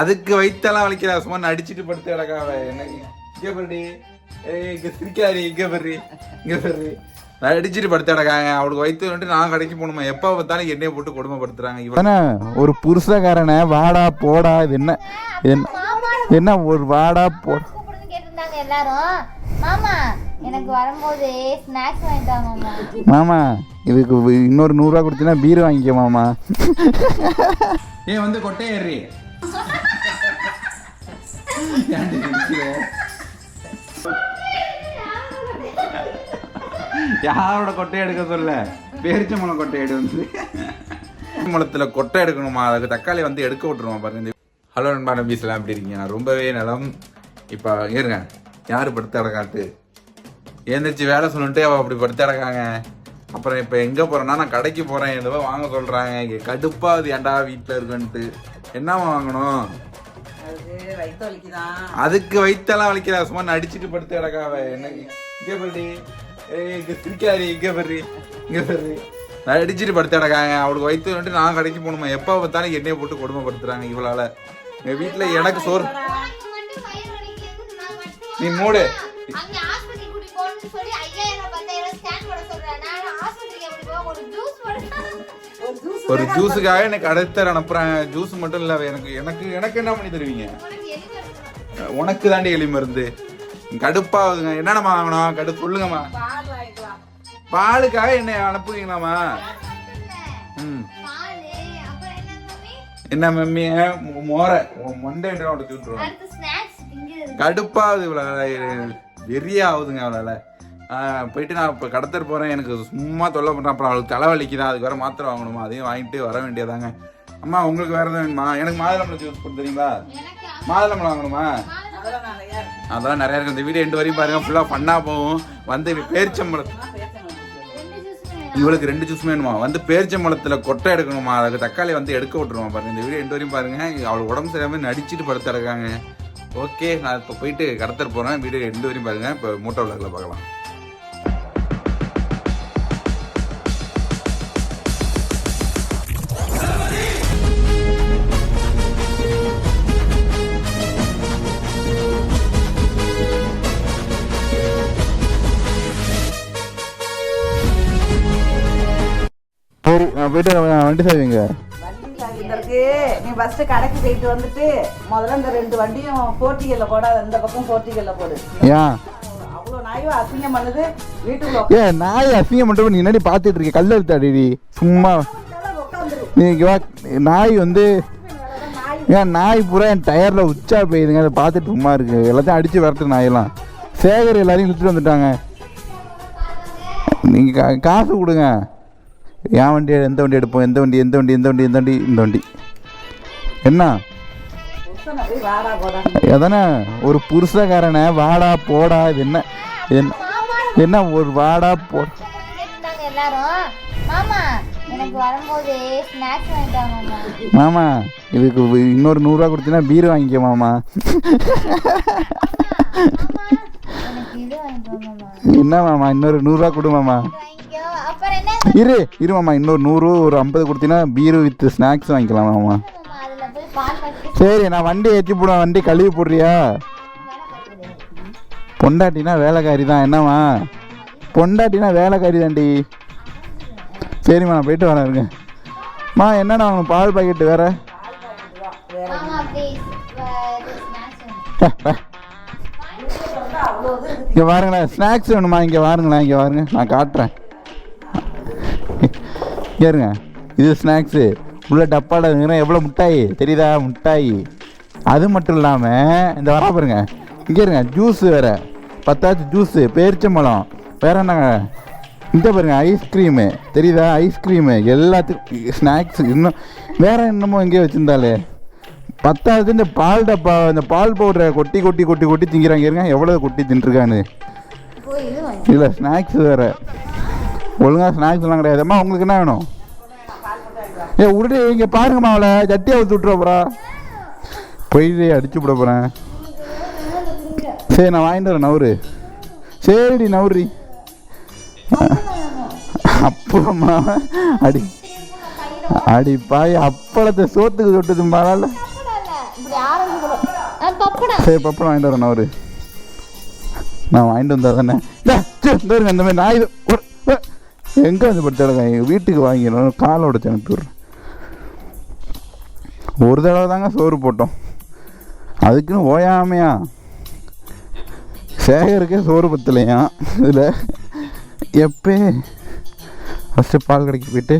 அதுக்கு வைத்தெல்லாம் வலிக்கிறா. சும்மா நடிச்சிட்டு படுத்து கிடக்காவ. என்ன? இங்க ஏய் இங்க சிரிக்காரி இங்க பர்றி இங்க பர்றி நடிச்சிட்டு படுத்து கிடக்காங்க. அவளுக்கு வைத்து வந்துட்டு நான் கடைக்கு போகணுமா? எப்போ பார்த்தாலும் எண்ணெயை போட்டு கொடுமைப்படுத்துறாங்க இவன ஒரு புருஷக்காரனை வாடா போடா இது என்ன? இது என்ன? ஒரு வாடா போ கூப்பிடுன்னு கேட்டிருந்தாங்க எல்லாரும். மாமா எனக்கு வரும்போது ஸ்நாக்ஸ் வாங்கிட்டு வா மாமா. மாமா இதுக்கு இன்னொரு நூறுரூவா கொடுத்தீங்கன்னா பீர் வாங்கிக்க மாமா. ஏன் வந்து கொட்டை ஏறி. யாரோட கொட்டை எடுக்க சொல்ல? பேரிச்சம்பழம் கொட்டை எடு வந்து. முளத்துல கொட்டை எடுக்கணுமா? அதுக்கு தக்காளி வந்து எடுக்க விட்டுருமா பாருங்க. ஹலோ நண்பா நம்பீஸ்லாம் எப்படி இருக்கீங்க? நான் ரொம்பவே நலம். இப்போ இருங்க. யார் படுத்து அடக்காட்டு எழுந்திரிச்சு வேலை சொல்லிட்டு அவள் அப்படி படுத்து அடக்காங்க. அப்புறம் இப்போ எங்கே போகிறேன்னா நான் கடைக்கு போகிறேன் எதுவோ வாங்க சொல்கிறாங்க இங்கே கடுப்பாகுது ஏன்டா வீட்டில் இருக்குன்ட்டு. என்ன வாங்கணும்? அதுக்கு வைத்தெல்லாம் வலிக்கிறா சும்மா நடிச்சிட்டு படுத்து கிடக்காவ. என்ன இங்கே இங்கே சிரிக்காரி இங்கே பர்றி இங்கே பர்றி நடிச்சிட்டு படுத்து கிடக்காங்க. அவளுக்கு வயிற்று வந்துட்டு நான் கடைக்கு போகணுமா? எப்போ பார்த்தாலும் எண்ணெயை போட்டு கொடுமைப்படுத்துறாங்க இவளால். எங்கள் வீட்டில் எனக்கு சோறு. நான் நீ மூடு. போட நான் ஜூஸ் போட ஒரு ஜூஸ் ஒரு ஜூஸுக்காக எனக்கு அடுத்த அனுப்புறாங்க. ஜூஸ் மட்டும் இல்லை எனக்கு எனக்கு எனக்கு என்ன பண்ணி தருவீங்க? உனக்கு தாண்டி எலி மருந்து. கடுப்பாகுதுங்க என்னென்னமா வாங்கணும் கடு சொல்லுங்கம்மா. பாலுக்காக என்ன அனுப்புவீங்களாம்மா? ம். என்ன மம்மி? மோரை. மண்டை உடச்சு விட்டுருவோம் கடுப்பாகுது இவ்வளோ வெறியா ஆகுதுங்க அவளால். போயிட்டு நான் இப்போ கடத்தர் போகிறேன் எனக்கு சும்மா தொல்லை பண்ணுறேன் அப்புறம் அவளுக்கு தலைவலிக்குதான் அதுக்கு வேறு மாத்திரை வாங்கணுமா? அதையும் வாங்கிட்டு வர வேண்டியதாங்க. அம்மா உங்களுக்கு வேறு எதுவும் வேணுமா? எனக்கு மாதுளம்பழம் ஜூஸ் போட்டு தெரியுங்களா மாதுளம்பழம் வாங்கணுமா? அதெல்லாம் நிறையா இருக்கும் இந்த வீடியோ எண்டு வரையும் பாருங்கள் ஃபுல்லாக ஃபன்னாக போகும். வந்து பேரிச்சம்பழம் இவளுக்கு ரெண்டு ஜூஸ் வேணுமா? வந்து பேரிச்சம்பழத்துல கொட்டை எடுக்கணுமா? அதுக்கு தக்காளி வந்து எடுக்க விட்டுருமா பாருங்க. இந்த வீடியோ எண்டு வரையும் பாருங்க. அவளுக்கு உடம்பு சரியாமல் நடிச்சிட்டு படுத்து இருக்காங்க ஓகே நான் இப்போ போயிட்டு கடத்தர் போகிறேன் வீடியோ எண்டு வரையும் பாருங்கள் இப்போ மூட்டை விளக்கில் பார்க்கலாம். போயிட்டு வண்டி சாவிங்க வண்டி சாவிட்டருக்கு நீ ஃபர்ஸ்ட் கடைக்கு போயிட்டு வந்துட்டு முதல்ல இந்த ரெண்டு வண்டியும் போர்ட்டிகல்ல போடாத இந்த பக்கம் போர்ட்டிகல்ல போடு. ஏன் அவ்வளோ நாயும் அசிங்கம் பண்ணுது. வீட்டுக்குள்ள ஏ நாய் அசிங்கம் மட்டும் நீ என்னடி பார்த்துட்டு இருக்க? கல் எடுத்தாடி சும்மா. உட்காந்துரு நீ இங்க வா. நாய் வந்து ஏன் நாய் பூரா என் டயரில் உச்சா போயிருங்க. அதை பார்த்துட்டு சும்மா இருக்கு. எல்லாத்தையும் அடித்து விரட்டு நாயெல்லாம். சேகர் எல்லாரையும் இழுத்துட்டு வந்துட்டாங்க. நீங்கள் காசு கொடுங்க. என் வண்டி எந்த வண்டி எடுப்போம்? எந்த வண்டி எந்த வண்டி எந்த வண்டி எந்த வண்டி? இந்த வண்டி. என்ன? எதனா ஒரு புருஷக்காரன வாடா போடா இது என்ன? என்ன என்ன ஒரு வாடா போ எனக்கு வரும்போது ஸ்நாக்ஸ் மாமா. இதுக்கு இன்னொரு நூறுரூவா கொடுத்தீங்கன்னா பீர் வாங்கிக்க மாமா. என்ன மாமா? இன்னொரு நூறுரூவா கொடு மாமா. இரு இரு மாமா. இன்னொரு நூறு ஒரு ஐம்பது கொடுத்தீங்கன்னா பீர் வித் ஸ்நாக்ஸ் வாங்கிக்கலாம் மாமா. சரி நான் வண்டி ஏற்றி போடுவேன் வண்டி கழுவி போடுறியா? பொண்டாட்டினா வேலைக்காரி தான் என்னம்மா? பொண்டாட்டினா வேலைக்காரி தாண்டி சரிம்மா நான் போயிட்டு வரேன் இருங்க. மா என்னண்ணா வாங்கணும் பால் பாக்கெட்டு வேற? இங்கே பாருங்களேன் ஸ்நாக்ஸ் வேணுமா? இங்கே பாருங்களேன் இங்கே பாருங்க நான் காட்டுறேன். இங்கே இருங்க. இது ஸ்நாக்ஸு உள்ள டப்பாவில் இருக்கிற எவ்வளோ முட்டாய்? தெரியுதா? முட்டாய். அது மட்டும் இல்லாமல் இந்த வரா பாருங்க. இங்கே இருங்க ஜூஸ் வேறு. பத்தாச்சு ஜூஸு பேரிச்சம்பழம். வேற என்னங்க? இந்த பாருங்க ஐஸ்கிரீமு தெரியுதா? ஐஸ்கிரீமு எல்லாத்துக்கும் ஸ்நாக்ஸ் இன்னும் வேற என்னமோ எங்கேயோ வச்சுருந்தாலே பத்தாவது இந்த பால் டப்பா இந்த பால் பவுடரை கொட்டி கொட்டி கொட்டி கொட்டி திங்கிறாங்க. இருங்க எவ்வளோ கொட்டி தின்றுருக்கான்னு இல்லை ஸ்நாக்ஸ் வேறு. ஒழுங்காக ஸ்நாக்ஸ்லாம் கிடையாதும்மா உங்களுக்கு என்ன வேணும்? ஏ உடனே இங்கே பாருங்கம்மா அவளை. சட்டியை ஊற்றி விட்ற போகிறா போயிட்டு அடிச்சு விட போகிறேன் சரி நான் வாங்கிட்டு வரேன் நவுரு சரிடி நவுரி அப்புறமா அடி அடி பாய் அப்பளத்தை சோத்துக்கு தொட்டது பரவாயில்ல சரி பப்படம் வாங்கிட்டு வரேன் அவரு நான் வாங்கிட்டு வந்தா தானே. இந்த இந்த மாதிரி நான் இது எங்கே வந்து படுத்தாடுங்க எங்கள் வீட்டுக்கு வாங்கிடணும் காலை உடச்சு அனுப்பிடுறேன் ஒரு தடவை தாங்க சோறு போட்டோம். அதுக்குன்னு ஓயாமையா. சேகருக்கே சோறு பத்தலையா இதில்? எப்பே? ஃபஸ்ட்டு பால் கடைக்கு போயிட்டு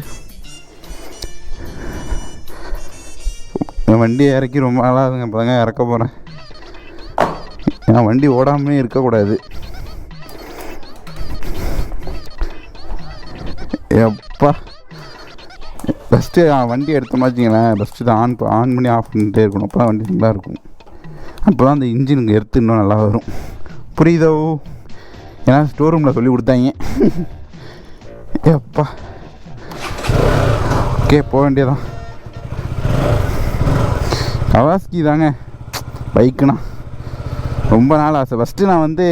என் வண்டியை இறக்கி ரொம்ப நாளாகுதுங்க இப்போ தாங்க இறக்க போகிறேன் என் வண்டி ஓடாமலே இருக்கக்கூடாது. எப்பா? ஃபஸ்ட்டு வண்டி எடுத்தோம்னா வச்சிங்களேன் ஃபஸ்ட்டு ஆன் ஆன் பண்ணி ஆஃப் பண்ணிட்டே இருக்கணும். அப்போ தான் வண்டி நல்லா இருக்கும். அப்போ தான் அந்த இன்ஜினுக்கு எடுத்து இன்னும் நல்லா வரும். புரியுதோ? ஏன்னா ஸ்டோர் ரூமில் சொல்லி கொடுத்தாங்க. எப்பா. ஓகே போக வேண்டியதான் கவாஸ்கி தாங்க. பைக்குனா. ரொம்ப நாள் ஆசை. ஃபஸ்ட்டு நான் வந்து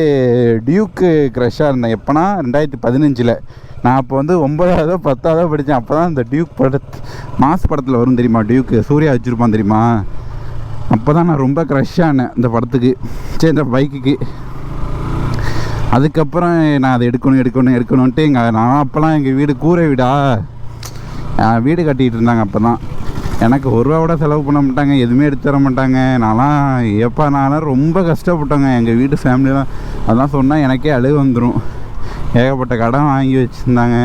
டியூக்கு க்ரஷ்ஷாக இருந்தேன். எப்போனா ரெண்டாயிரத்தி பதினஞ்சில். நான் அப்போ வந்து ஒன்பதாவதோ பத்தாவதோ படித்தேன் அப்போ தான் இந்த டியூக் பட மாஸ் படத்தில் வரும் தெரியுமா? டியூக்கு சூர்யா வச்சுருப்பான் தெரியுமா? அப்போ தான் நான் ரொம்ப க்ரஷ் ஆனேன் இந்த படத்துக்கு. சரி இந்த பைக்குக்கு. அதுக்கப்புறம் நான் அதை எடுக்கணும் எடுக்கணும் எடுக்கணுன்ட்டு எங்கள் நான் அப்போல்லாம் எங்கள் வீடு கூரை வீடா? வீடு கட்டிகிட்டு இருந்தாங்க அப்போ தான் எனக்கு ஒரு ரூபா கூட செலவு பண்ண மாட்டாங்க எதுவுமே எடுத்து தர மாட்டாங்க. நான்லாம் எப்போ நான்லாம் ரொம்ப கஷ்டப்பட்டேங்க. எங்கள் வீட்டு ஃபேமிலியெலாம் அதெல்லாம் சொன்னால் எனக்கே அழுகு வந்துடும் ஏகப்பட்ட கடன் வாங்கி வச்சுருந்தாங்க.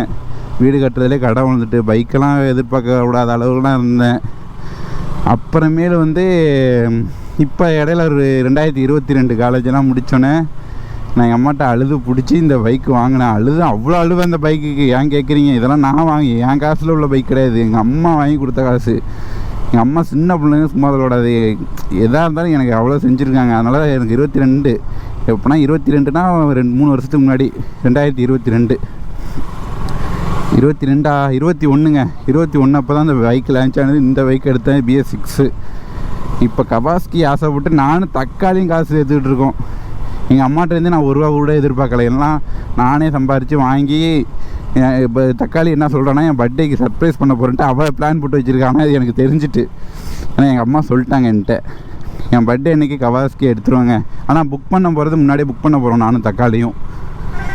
வீடு கட்டுறதுலே கடன் வந்துட்டு பைக்கெல்லாம் எதிர்பார்க்க கூடாத அளவுலாம் இருந்தேன். அப்புறமேலு வந்து இப்போ இடையில ஒரு ரெண்டாயிரத்தி இருபத்தி ரெண்டு காலேஜெல்லாம் முடித்தோன்னே நான் எங்கள் அம்மாட்ட அழுது பிடிச்சி இந்த பைக் வாங்கினேன். அழுது அவ்வளோ அழுது அந்த பைக்குக்கு ஏன் கேட்குறீங்க இதெல்லாம் நான் வாங்கி என் காசில் உள்ள பைக் கிடையாது. எங்கள் அம்மா வாங்கி கொடுத்த காசு. எங்கள் அம்மா சின்ன பிள்ளைங்க சும்மா விடாது எதாக இருந்தாலும் எனக்கு அவ்வளோ செஞ்சுருக்காங்க. அதனால் எனக்கு இருபத்தி ரெண்டு எப்போனா இருபத்தி ரெண்டுனா ரெண்டு மூணு வருஷத்துக்கு முன்னாடி ரெண்டாயிரத்தி இருபத்தி ரெண்டு இருபத்தி ரெண்டா இருபத்தி ஒன்றுங்க இருபத்தி ஒன்று அப்போ தான் இந்த பைக் லான்ச் ஆனது. இந்த பைக் எடுத்தேன் பிஎஸ் சிக்ஸு இப்போ கபாஸ்கி ஆசைப்பட்டு நானும் தக்காளியும் காசு எடுத்துக்கிட்டு இருக்கோம். எங்கள் அம்மாட்டேருந்து நான் ஒரு ரூபா கூட எதிர்பார்க்கல. எல்லாம் நானே சம்பாரித்து வாங்கி இப்போ தக்காளி என்ன சொல்கிறேன்னா என் பர்த்டேக்கு சர்ப்ரைஸ் பண்ண போகிறேன்ட்டு அவள் பிளான் போட்டு வச்சுருக்காங்க. அது எனக்கு தெரிஞ்சிட்டு. ஆனால் எங்கள் அம்மா சொல்லிட்டாங்க என்கிட்ட. என் பர்த்டே அன்றைக்கி கவாஸ்கி எடுத்துருவாங்க. ஆனால் புக் பண்ண போகிறது முன்னாடியே புக் பண்ண போகிறோம் நானும் தக்காளியும்.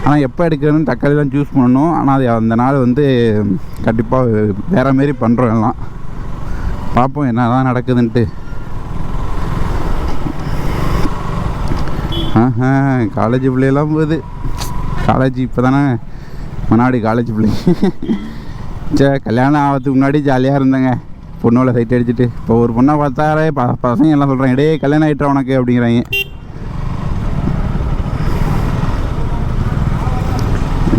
ஆனால் எப்போ எடுக்கிறதுன்னு தக்காளி தான் சூஸ் பண்ணணும். ஆனால் அது அந்த நாள் வந்து கண்டிப்பாக வேறு மாரி பண்ணுறோம் எல்லாம். பார்ப்போம் என்ன தான் நடக்குதுன்ட்டு. காலேஜ் பிள்ளையெல்லாம் போகுது. காலேஜ் இப்போ தானே முன்னாடி காலேஜ் பிள்ளை. சே கல்யாணம் ஆகிறதுக்கு முன்னாடி ஜாலியாக இருந்தேங்க. பொண்ணோட சைட் அடிச்சுட்டு. இப்போ ஒரு பொண்ணை பார்த்தாரே ப பசங்க எல்லாம் சொல்கிறாங்க டேய் கல்யாணம் ஆகிட்டா உனக்கு அப்படிங்கிறாங்க.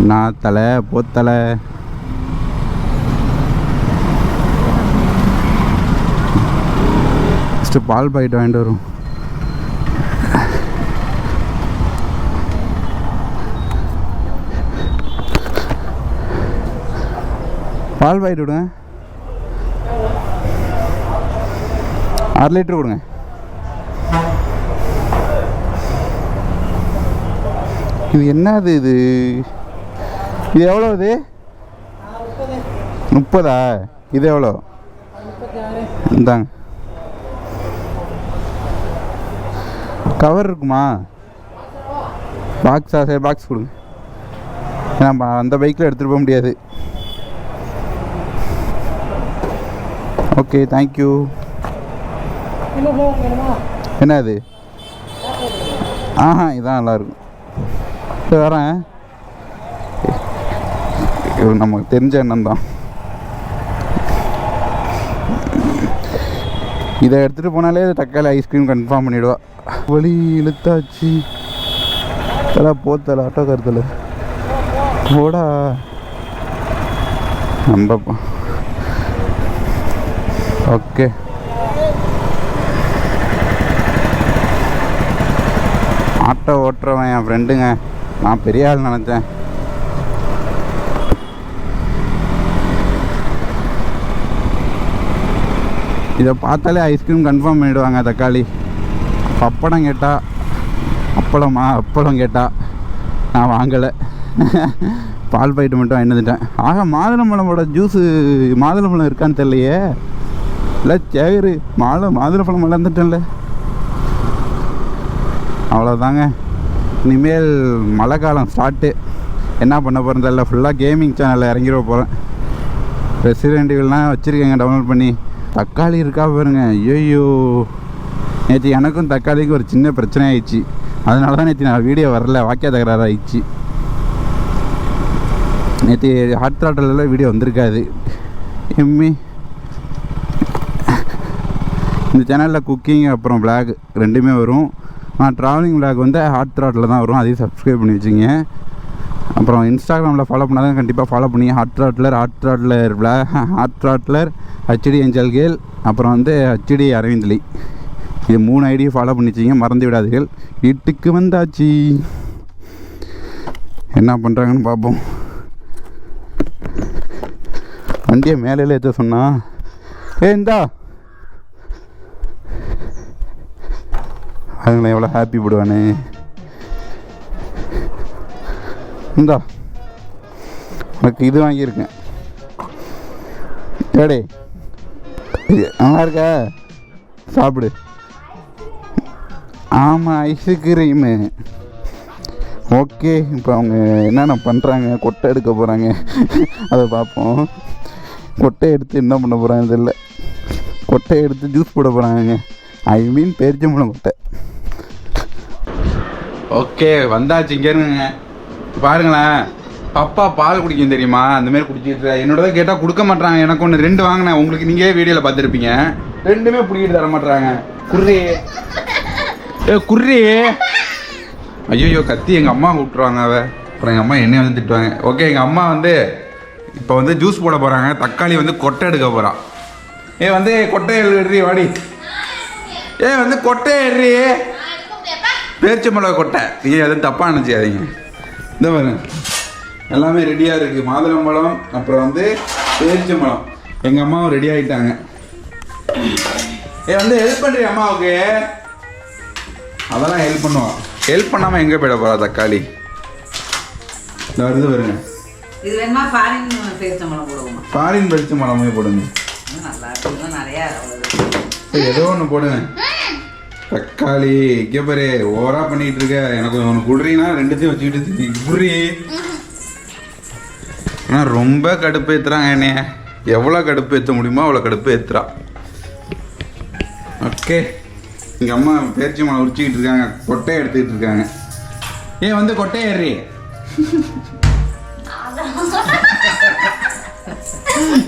நான் தலை போத்தலை ஃபஸ்ட்டு பால் பாக்கெட் வாங்கிட்டு வரும் பால் பாக்கெட் விடுங்க அரை லிட்டர் கொடுங்க. இது என்னது இது? இது எவ்வளோ இது? முப்பதா? இது எவ்வளோ? இந்தாங்க. கவர் இருக்குமா? பாக்ஸா சரி பாக்ஸ் கொடுங்க. ஏன்னா அந்த பைக்கில் எடுத்துகிட்டு போக முடியாது. ஓகே தேங்க்யூ என்ன அது ஆஹா இதான் நல்லாயிருக்கும் சரி வரேன். நமக்கு தெரிஞ்ச எண்ணம் தான் இதை எடுத்துகிட்டு போனாலே தக்காளி ஐஸ்கிரீம் கன்ஃபார்ம் பண்ணிவிடுவா வலி இழுத்தாச்சு. தலா போத்தல ஆட்டோ கருத்தலை. போடா. நம்பப்பா ஓகே ஆட்டோ ஓட்டுறவன் என் ஃப்ரெண்டுங்க நான் பெரிய ஆள் நினச்சேன். இதை பார்த்தாலே ஐஸ்கிரீம் கன்ஃபார்ம் பண்ணிடுவாங்க தக்காளி. பப்படம் கேட்டால் அப்பளமா? அப்பளம் கேட்டால் நான் வாங்கலை. பால் பாக்கெட்டு மட்டும் வாங்கிட்டு வந்துட்டேன். ஆக மாதுளம்பழமோட ஜூஸு மாதுளம்பழம் இருக்கான்னு தெரியலையே. இல்லை சேகரு மாதுளை மாதுளப்பழம் வளர்ந்துட்டேன்ல. அவ்வளோதாங்க இனிமேல் மழை காலம் ஸ்டார்ட்டு என்ன பண்ண போகிறேன் தெரியல. ஃபுல்லாக கேமிங் சேனலில் இறங்கிட போகிறேன் ரெசிடென்ட் இவெல்லாம் வச்சுருக்கேங்க டவுன்லோட் பண்ணி. தக்காளி இருக்கா பாருங்க. ஐயோ நேற்று எனக்கும் தக்காளிக்கும் ஒரு சின்ன பிரச்சனை ஆயிடுச்சு. அதனால தான் நேற்று நான் வீடியோ வரல. வாக்கிய தகராறு ஆயிடுச்சு. நேற்று ஹாட் த்ராட்டலில் வீடியோ வந்திருக்காது. எம்மி. இந்த சேனலில் குக்கிங் அப்புறம் விளாக் ரெண்டுமே வரும். நான் ட்ராவலிங் விளாக் வந்து ஹாட் த்ராட்டில் தான் வரும். அதையும் சப்ஸ்கிரைப் பண்ணி வச்சுங்க. அப்புறம் இன்ஸ்டாகிராமில் ஃபாலோ பண்ணாதான் கண்டிப்பாக ஃபாலோ பண்ணி hot throttler hot throttler hot throttler HD angel gal அப்புறம் வந்து ஹச்டி அரவிந்தலி இது மூணு ஐடியும் ஃபாலோ பண்ணிச்சிங்க மறந்து விடாதீர்கள். வீட்டுக்கு வந்தாச்சு. என்ன பண்ணுறாங்கன்னு பார்ப்போம் வண்டியை மேலே ஏற்ற சொன்னா. ஏ இந்தா. அதுங்களை எவ்வளோ ஹாப்பி போடுவானே. இந்தா உனக்கு இது வாங்கியிருக்கேன். ஏடே நல்லா இருக்கா? சாப்பிடு. ஆமாம் ஐஸ்கிரீமு ஓகே இப்போ அவங்க என்னென்ன பண்ணுறாங்க கொட்டை எடுக்க போகிறாங்க அதை பார்ப்போம். கொட்டை எடுத்து என்ன பண்ண போகிறாங்க தெரியல. கொட்டை எடுத்து ஜூஸ் போட போகிறாங்க ஐ மீன் பேரிச்சம்பழம் கொட்டை. ஓகே வந்தாச்சு இங்கே இருங்க. பாருங்களேன். பப்பா பால் குடிக்கும் தெரியுமா? அந்த மாதிரி குடிச்சிட்டு என்னோட கேட்டால் கொடுக்க மாட்டாங்க எனக்கு ஒன்று ரெண்டு வாங்கினேன். உங்களுக்கு நீங்களே வீடியோவில் பார்த்துருப்பீங்க. ரெண்டுமே பிடிக்கிட்டு தர மாட்டாங்க குர்ரி. ஏ குர்ரி. ஐயோ கத்தி எங்கள் அம்மா கூப்பிட்ருவாங்க அவ. அப்புறம் எங்கள் அம்மா என்னைய வந்து திட்டுவாங்க. ஓகே எங்கள் அம்மா வந்து இப்போ வந்து ஜூஸ் போட போகிறாங்க தக்காளி வந்து கொட்டை எடுக்க போகிறான் ஏ வந்து கொட்டை எழுறி வாடி. ஏ வந்து கொட்டை எழுறி முடியாப்பா பேரிச்சம்பழம் கொட்டை. நீங்கள் எதுவும் தப்பாக நினச்சிக்காதீங்க இந்த பாருங்க. எல்லாமே ரெடியாக இருக்குது மாதுளம்பழம் அப்புறம் வந்து பேரிச்சம்பழம் எங்கள் அம்மாவும் ரெடி ஆகிட்டாங்க ஏ வந்து ஹெல்ப் பண்ணுறிய அம்மாவுக்கு? அதெல்லாம் ஹெல்ப் பண்ணுவான் ஹெல்ப் பண்ணாமல் எங்கே போயிட போகிறா தக்காளி? இந்த வருது பாருங்க. இது வேணுமா? ஃபாரின் பேரிச்சம்பழம் போடுவோமா? ஃபாரின் பேரிச்சம்பழமே போடுங்க. நல்லா இருக்கு இன்னும் நிறையா வருது. சரி, ஏதோ ஒன்று போடுங்க தக்காளி இங்கே பாரு ஓவரா பண்ணிட்டு இருக்க. எனக்கு ஒன்று குடுறீங்கன்னா ரெண்டுத்தையும் வச்சுக்கிட்டு குடுறி. ஆனால் ரொம்ப கடுப்பு ஏத்துறாங்க என்னைய. எவ்வளோ கடுப்பு ஏற்ற முடியுமோ அவ்வளோ கடுப்பு ஏத்துறா. ஓகே. எங்கள் அம்மா பேரிச்சி மலை உரிச்சிக்கிட்டு இருக்காங்க. கொட்டையை எடுத்துக்கிட்டு இருக்காங்க. ஏன் வந்து கொட்டையை ஏறி.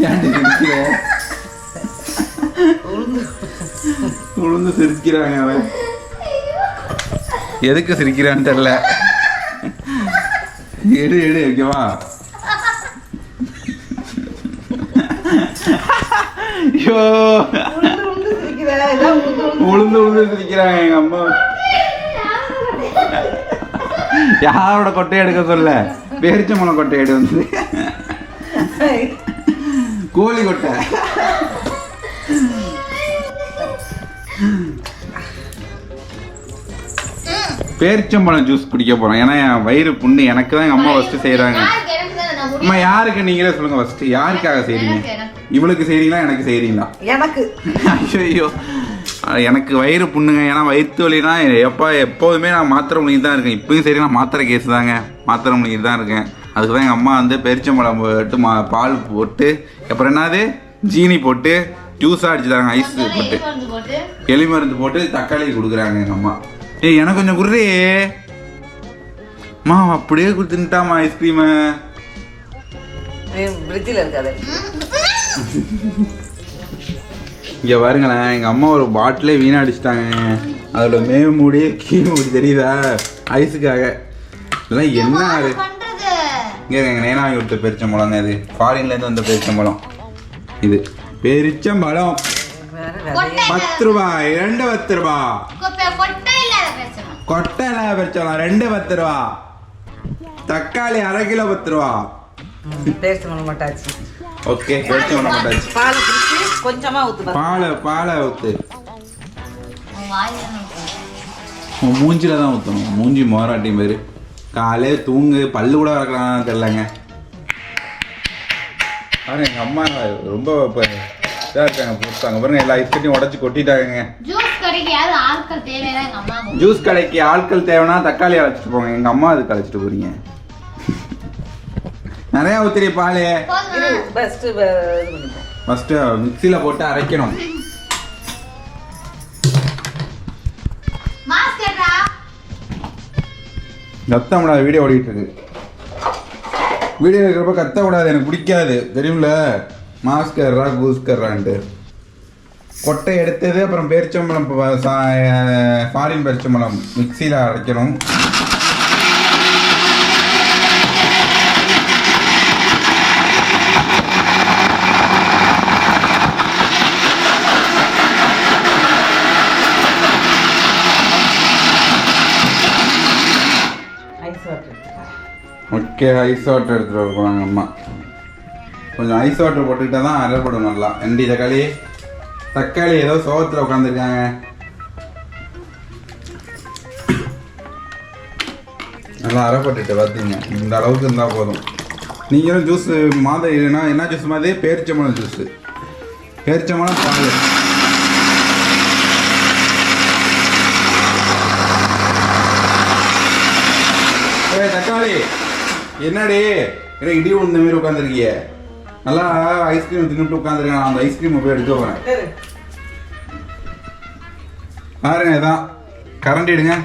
ஏன்டி சிரிக்கிற? உளுந்து சிரிக்கிறாங்க அவன். எதுக்கு சிரிக்கிறான்னு தெரியல. எடு எடு ஓகேவா ஐயோ. உளுந்து உளுந்து சிரிக்கிறாங்க எங்க அம்மா. யாரோட கொட்டை எடுக்க சொல்ல? பேரிச்சம்பழம் கொட்டை எடு வந்து. கோழி கொட்டை. பேரிச்சம்பழம் ஜூஸ் குடிக்க போறோம். ஏன்னா என் வயிறு புண்ணு எனக்கு தான் எங்க அம்மா தானே நான் அம்மா யாருக்கு நீங்களே சொல்லுங்க ஃபர்ஸ்ட் யாருக்காக எனக்கு. இவளுக்கு செய்றீங்களா எனக்கு செய்றீங்களா? எனக்கு. ஐயோ எனக்கு வயிறு புண்ணுங்க. ஏன்னா வயிற்று வலினா எப்போ எப்போதுமே நான் மாத்திரை முழுங்கி தான் இருக்கேன். இப்பயும் சரி நான் மாத்திரை கேஸ் தாங்க. மாத்திரை முழுங்கி தான் இருக்கேன். அதுக்கு தான் எங்கள் அம்மா வந்து பெரிச்சம்பழம் போட்டு மா பால் போட்டு அப்புறம் என்னது? ஜீனி போட்டு ஜூஸாக அடிச்சு தராங்க ஐஸ் போட்டு. எலி மருந்து போட்டு தக்காளி கொடுக்குறாங்க எங்கள் அம்மா. ஏய் எனக்கு கொஞ்சம் குர்ரி மா அப்படியே கொடுத்துட்டாமா ஐஸ்கிரீமு இங்கே பாருங்களேன் எங்கள் அம்மா ஒரு பாட்டிலே வீணடிச்சிட்டாங்க. அதோட மேவு மூடி கீழ் மூடி தெரியுதா? ஐஸுக்காக இதெல்லாம் என்ன அது பண்றது? இங்கே எங்கள் நேனா வாங்கி கொடுத்த பெரிச்சம்பழங்க இது. ஃபாரின்லேருந்து வந்த பெரிச்சம்பழம். இது. பெரிச்சம்பழம் வேற கொட்டை பத்து ரூபா ரெண்டு பத்து ரூபா கொட்டை இல்லாத பிரச்சனை ரெண்டு பத்து ரூபா தக்காளி அரை கிலோ பத்து ரூபா பேரிச்சம்பழம் மட்டாச்சு ஓகே பெரிச்சம்பழம் போட்டாச்சு பால் குடிச்சு கொஞ்சமா ஊத்து. பாலை பாலை ஊற்று உன் மூஞ்சில தான் ஊற்றணும் மூஞ்சி மோராட்டி பேர் காலே தூங்கு பல்லு கூட வளர்க்கலாம் தெரிலங்க பாருங்க எங்கள் அம்மா ரொம்ப இப்போ இதாக இருக்காங்க போட்டாங்க பாருங்க எல்லா ஐஸ்கட்டியும் உடச்சி கொட்டிட்டாங்க ஜூஸ் கடைக்கு யாரும் ஆட்கள் எங்க அம்மா ஜூஸ் கடைக்கு ஆட்கள் தேவைன்னா தக்காளி அழைச்சிட்டு போங்க. எங்க அம்மா அதுக்கு அழைச்சிட்டு போறீங்க? நிறைய ஊத்திரி பால். போதுமா? ஃபர்ஸ்ட் இது பண்ணிப்போம். ஃபர்ஸ்ட் மிக்சியில போட்டு அரைக்கணும். கத்த கூடாது வீடியோ ஓடிட்டு இருக்கு. வீடியோ இருக்கிறப்ப கத்த கூடாது எனக்கு பிடிக்காது. தெரியும்ல? மாஸ்கர்ரா கூஸ்கர்ரான்ட்டு கொட்டை எடுத்தது அப்புறம் பேரிச்சம்பழம் ஃபாரின் பேரிச்சம்பழம் மிக்சியில் அரைக்கணும். ஓகே ஐஸ் வாட்டர் எடுத்துகிட்டு போகிறாங்க அம்மா. கொஞ்சம் ஐஸ் வாட்டர் போட்டுக்கிட்டா தான் அரைப்படும் நல்லா ரெண்டு தக்காளி? தக்காளி ஏதோ சோகத்தில் உட்காந்துருக்காங்க நல்லா அரைப்பட்டுட்டு பார்த்தீங்க இந்த அளவுக்கு இருந்தால் போதும். நீங்களும் ஜூஸ் மாத இல்லைன்னா என்ன ஜூஸ் மாதிரி பேரிச்சம்பழம் ஜூஸு பேரிச்சம்பழம் பால். தக்காளி என்னடி? என்ன இடி உழுந்த மாதிரி உட்காந்துருக்கிய நல்லா ஐஸ்கிரீம் தின்னுட்டு உட்காந்துருக்கேன் அந்த ஐஸ்கிரீம் போய் எடுக்க போறேன். பாருங்க இதான். கரண்ட் எடுங்க.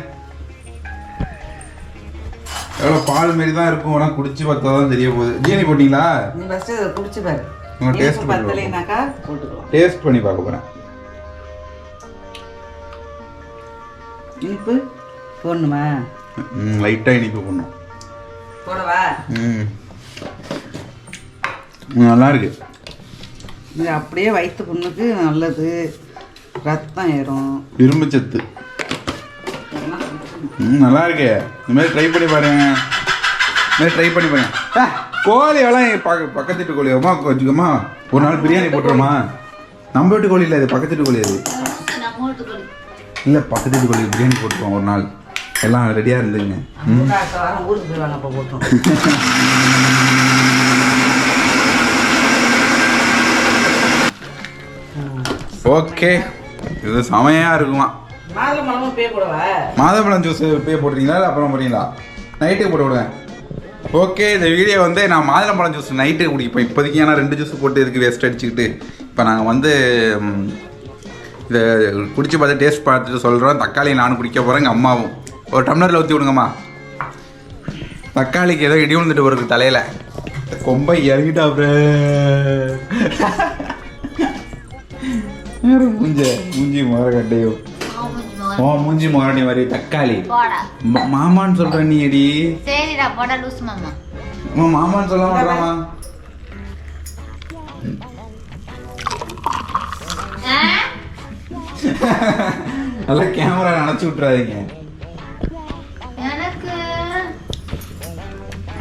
எவ்வளோ பால் மாரி தான் இருக்கும். ஆனால் குடிச்சு பார்த்தா தான் தெரிய போகுது. ஜீனி போட்டிங்களா? குடிச்சு பாரு. இனிப்பு பண்ணி டேஸ்ட் பண்ணி பார்க்க போகிறேன் இனிப்பு போடணுமா? ம் லைட்டாக இனிப்பு பண்ணும் போடவா? ம். நல்லா இருக்கு இது அப்படியே வயிற்று புண்ணுக்கு நல்லது. ரத்தம் ஏறும். இரும்பு சத்து ம் நல்லா இருக்கு இந்த மாதிரி ட்ரை பண்ணி பாருங்க. இந்த மாதிரி ட்ரை பண்ணி பாருங்க. ஆ, கோழி எல்லாம் பக்க பக்கத்து வீட்டு கோழி. அம்மா வச்சுக்கோமா ஒரு நாள் பிரியாணி போட்டுருமா? நம்ம வீட்டு கோழி இல்லை இது பக்கத்து வீட்டு கோழி அது. இல்லை பக்கத்து வீட்டு கோழி பிரியாணி போட்டுருவோம் ஒரு நாள். எல்லாம் ரெடியாக இருந்துங்க. ம். ஓகே. இது செமையாக இருக்குமா பே மாதப்பழம் ஜூஸ் போய் போடுறீங்களா இல்லை அப்புறம் போடுறீங்களா? நைட்டுக்கு போட்டு விடுவேன் ஓகே இந்த வீடியோ வந்து நான் மாதுளம்பழம் ஜூஸ் நைட்டுக்கு குடிப்போம் இப்போதைக்கு ஏன்னா ரெண்டு ஜூஸ் போட்டு இதுக்கு வேஸ்ட் அடிச்சுக்கிட்டு இப்போ நாங்கள் வந்து இதை குடிச்சு பார்த்து டேஸ்ட் பார்த்துட்டு சொல்கிறோம் தக்காளி நானும் குடிக்க போகிறேன் எங்கள் அம்மாவும். ஒரு டம்ளரில் ஊற்றி விடுங்கம்மா. தக்காளிக்கு ஏதோ இடி விழுந்துட்டு வருது தலையில். கொம்பை இறங்கிட்டா மூஞ்ச மூஞ்சி முறை கட்டையும் ஓ மூஞ்சி முரடி மாதிரி தக்காளி. மாமான்னு சொல்ற நீ அடி சரிடா போடா லூஸ் மாமா. உன் மாமான்னு சொல்ல மாட்டாமா? நல்லா கேமரா நினைச்சு விட்டுறாதீங்க. எனக்கு.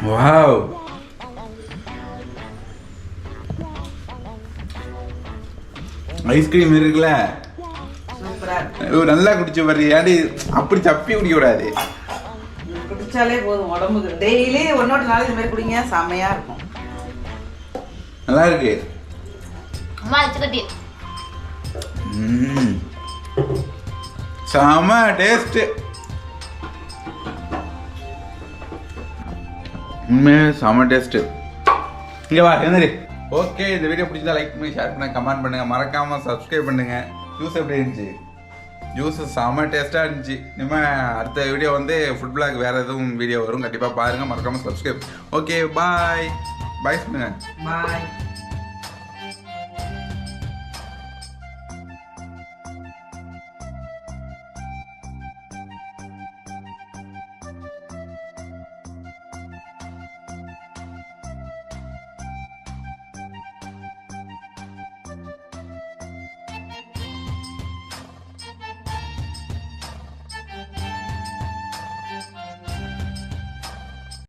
வாவ் ஐஸ்கிரீம் இருக்குல்ல? நல்லா குடிச்சு பாரு. ஏடி அப்படி தப்பி குடிக்க கூடாது? குடிச்சாலே போதும் உடம்புக்கு. டெய்லி ஒன்னோட்டு நாள் இது மாதிரி குடிங்க செம்மையா இருக்கும். நல்லா இருக்கு. அம்மா வச்சுக்கட்டி. செம டேஸ்ட் உண்மையே செம டேஸ்ட் இங்க வா என்னது ஓகே இந்த வீடியோ பிடிச்சதா லைக் பண்ணி ஷேர் பண்ணுங்க கமெண்ட் பண்ணுங்க. மறக்காம சப்ஸ்கிரைப் பண்ணுங்க. ஜூஸ் எப்படி இருந்துச்சு? ஜூஸ் செம டேஸ்ட்டாக இருந்துச்சு. இனிமேல் அடுத்த வீடியோ வந்து ஃபுட் பிளாக் வேறு எதுவும் வீடியோ வரும். கண்டிப்பாக பாருங்கள் மறக்காமல் சப்ஸ்கிரைப் ஓகே பாய் பாய் சொல்லுங்க. பாய்